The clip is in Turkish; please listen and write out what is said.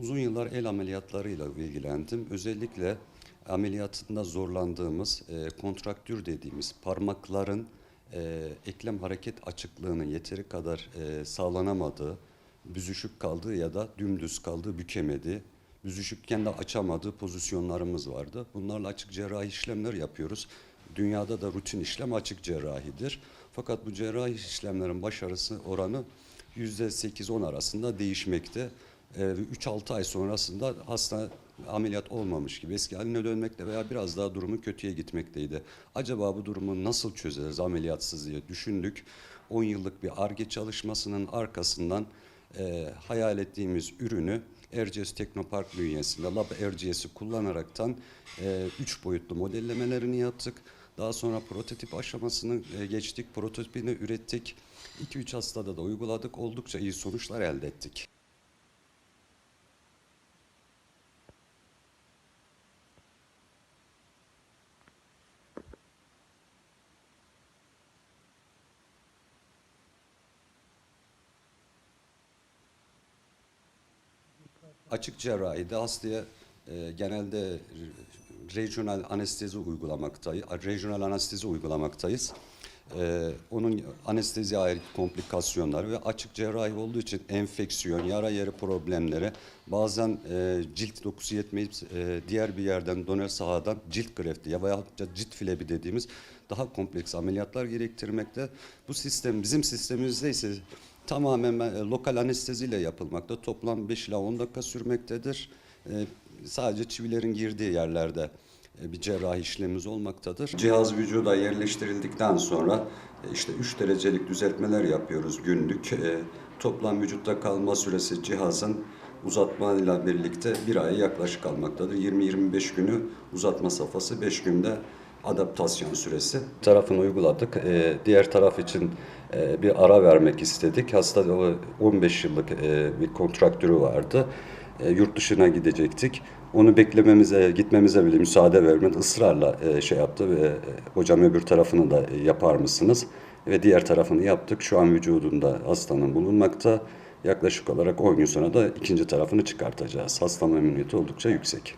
Uzun yıllar el ameliyatlarıyla ilgilendim. Özellikle ameliyatında zorlandığımız e, kontraktür dediğimiz parmakların e, eklem hareket açıklığının yeteri kadar e, sağlanamadığı, büzüşük kaldığı ya da dümdüz kaldığı, bükemediği, büzüşükken de açamadığı pozisyonlarımız vardı. Bunlarla açık cerrahi işlemler yapıyoruz. Dünyada da rutin işlem açık cerrahidir. Fakat bu cerrahi işlemlerin başarısı oranı %8-10 arasında değişmekte. Ee, 3-6 ay sonrasında hasta ameliyat olmamış gibi eski haline dönmekte veya biraz daha durumu kötüye gitmekteydi. Acaba bu durumu nasıl çözeriz ameliyatsız diye düşündük. 10 yıllık bir ARGE çalışmasının arkasından e, hayal ettiğimiz ürünü Erciyes Teknopark bünyesinde Lab Erciyes'i kullanaraktan 3 boyutlu modellemelerini yaptık. Daha sonra prototip aşamasını e, geçtik, prototipini ürettik. 2-3 hastada da uyguladık, oldukça iyi sonuçlar elde ettik. Açık cerrahide hastaya e, genelde re- regional anestezi uygulamaktayız. Regional anestezi uygulamaktayız. E, onun anesteziye ait komplikasyonlar ve açık cerrahi olduğu için enfeksiyon, yara yeri problemleri, bazen e, cilt dokusu yetmeyip e, diğer bir yerden donör sahadan cilt grefti ya veya cilt filebi dediğimiz daha kompleks ameliyatlar gerektirmekte. Bu sistem bizim sistemimizde ise tamamen e, lokal anesteziyle yapılmakta. Toplam 5 ila 10 dakika sürmektedir. E, sadece çivilerin girdiği yerlerde e, bir cerrahi işlemimiz olmaktadır. Cihaz vücuda yerleştirildikten sonra işte 3 derecelik düzeltmeler yapıyoruz günlük. E, toplam vücutta kalma süresi cihazın uzatmayla birlikte bir aya yaklaşık kalmaktadır. 20-25 günü uzatma safhası, 5 günde adaptasyon süresi. Tarafını uyguladık. Diğer taraf için e, bir ara vermek istedik. Hasta o 15 yıllık e, bir kontraktörü vardı. E, yurt dışına gidecektik. Onu beklememize, gitmemize bile müsaade vermedi. Israrla şey yaptı ve hocam öbür tarafını da yapar mısınız? Ve diğer tarafını yaptık. Şu an vücudunda hastanın bulunmakta. Yaklaşık olarak 10 gün sonra da ikinci tarafını çıkartacağız. Hasta memnuniyeti oldukça yüksek.